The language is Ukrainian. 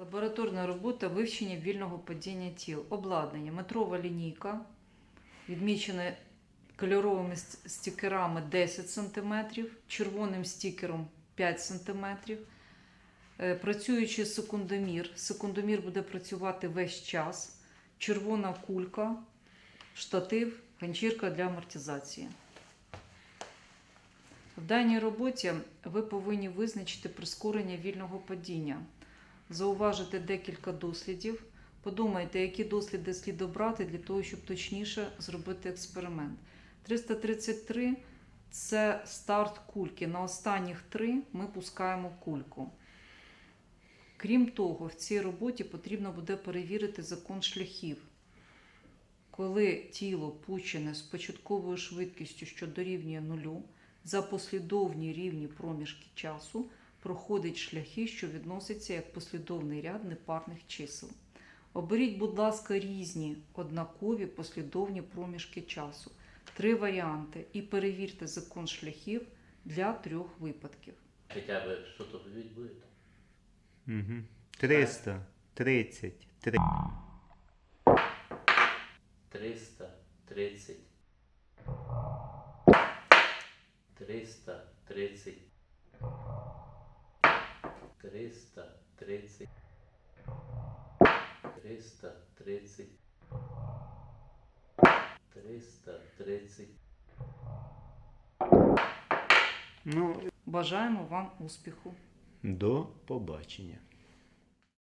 Лабораторна робота вивчення вільного падіння тіл. Обладнання. Метрова лінійка, відмічена кольоровими стікерами 10 см, червоним стікером 5 см. Е, Працюючий секундомір. Секундомір буде працювати весь час. Червона кулька, штатив, ганчірка для амортизації. В даній роботі ви повинні визначити прискорення вільного падіння, зауважити декілька дослідів. Подумайте, які досліди слід обрати для того, щоб точніше зробити експеримент. 333 це старт кульки. На останніх три ми пускаємо кульку. Крім того, в цій роботі потрібно буде перевірити закон шляхів. Коли тіло пущене з початковою швидкістю, що дорівнює нулю, за послідовні рівні проміжки часу проходить шляхи, що відносяться як послідовний ряд непарних чисел. Оберіть, будь ласка, різні однакові послідовні проміжки часу, три варіанти, і перевірте закон шляхів для трьох випадків. Хотя бы что-то видеть будет. Угу. 333. 330. 330. 330. 330. 330. Ну, Бажаємо вам успіху! до побачення.